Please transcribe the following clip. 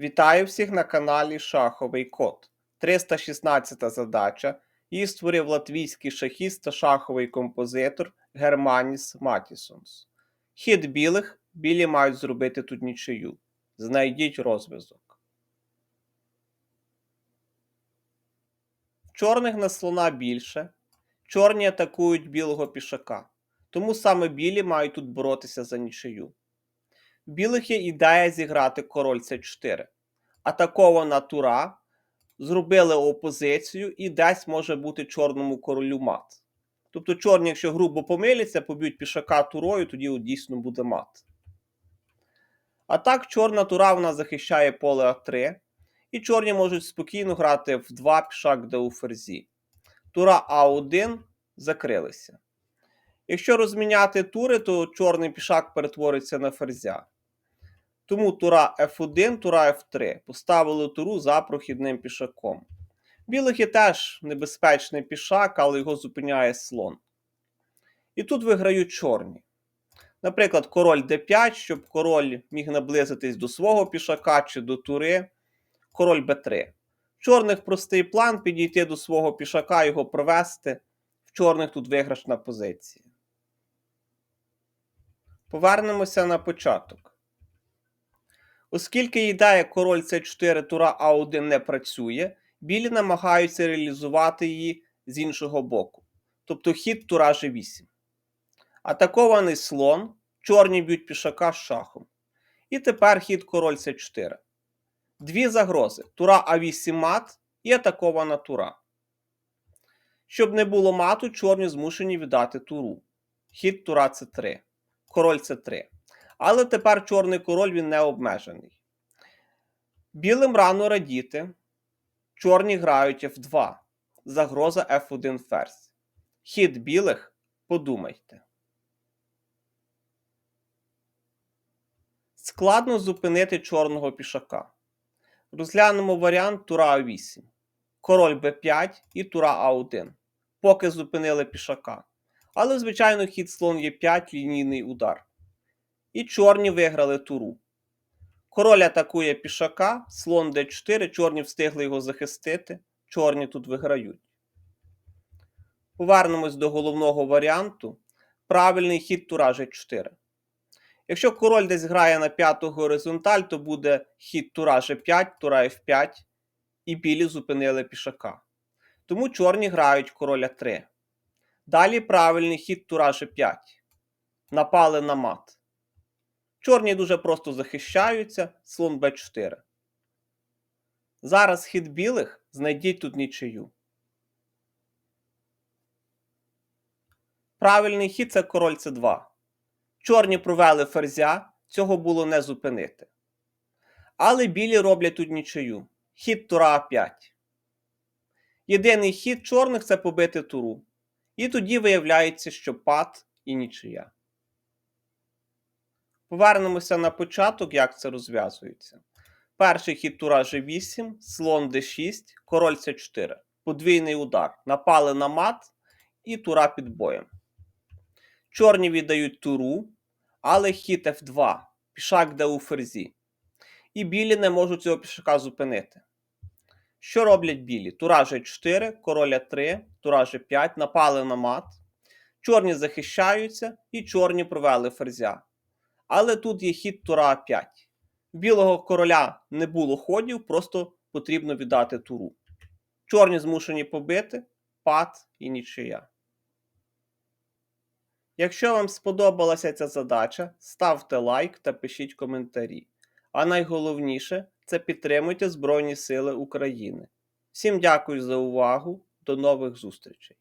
Вітаю всіх на каналі Шаховий Код. 316 задача. Її створив латвійський шахіст та шаховий композитор Германіс Матісонс. Хід білих, білі мають зробити тут нічию. Знайдіть розв'язок. Чорних на слона більше. Чорні атакують білого пішака. Тому саме білі мають тут боротися за нічию. Білих є ідея зіграти король С4. Атакована тура, зробили опозицію і десь може бути чорному королю мат. Тобто чорні, якщо грубо помиляться, поб'ють пішака турою, тоді дійсно буде мат. А так, чорна тура вона захищає поле А3, і чорні можуть спокійно грати в 2 пішак де у ферзі. Тура А1 закрилися. Якщо розміняти тури, то чорний пішак перетвориться на ферзя. Тому тура F1, тура F3 поставили туру за прохідним пішаком. Білих є теж небезпечний пішак, але його зупиняє слон. І тут виграють чорні. Наприклад, король d5, щоб король міг наблизитись до свого пішака чи до тури. Король b3. В чорних простий план підійти до свого пішака, його провести. В чорних тут виграшна позиція. Повернемося на початок. Оскільки ідея король С4 тура А1 не працює, білі намагаються реалізувати її з іншого боку. Тобто хід тура G8. Атакований слон, чорні б'ють пішака з шахом. І тепер хід король С4. Дві загрози: тура А8 мат і атакована тура. Щоб не було мату, чорні змушені віддати туру. Хід тура С3. Король С3. Але тепер чорний король він не обмежений. Білим рано радіти. Чорні грають F2. Загроза F1 ферзь. Хід білих подумайте. Складно зупинити чорного пішака. Розглянемо варіант тура А8. Король Б5 і тура А1. Поки зупинили пішака. Але, звичайно, хід слон Е5 лінійний удар. І чорні виграли туру. Король атакує пішака, слон d4, чорні встигли його захистити, чорні тут виграють. Повернемось до головного варіанту. Правильний хід тура g4. Якщо король десь грає на п'яту горизонталь, то буде хід тура g5, тура f5, і білі зупинили пішака. Тому чорні грають короля 3. Далі правильний хід тура g5. Напали на мат. Чорні дуже просто захищаються, слон Б4. Зараз хід білих знайдіть тут нічию. Правильний хід це король С2. Чорні провели ферзя, цього було не зупинити. Але білі роблять тут нічию. Хід тура А5. Єдиний хід чорних це побити туру. І тоді виявляється, що пад і нічия. Повернемося на початок, як це розв'язується. Перший хід тура G8, слон D6, король С4. Подвійний удар. Напали на мат і тура під боєм. Чорні віддають туру, але хід F2. Пішак де у ферзі. І білі не можуть цього пішака зупинити. Що роблять білі? Тура G4, король А3, тура G5, напали на мат. Чорні захищаються і чорні провели ферзя. Але тут є хід тура А5. Білого короля не було ходів, просто потрібно віддати туру. Чорні змушені побити, пад і нічия. Якщо вам сподобалася ця задача, ставте лайк та пишіть коментарі. А найголовніше це підтримуйте Збройні Сили України. Всім дякую за увагу. До нових зустрічей!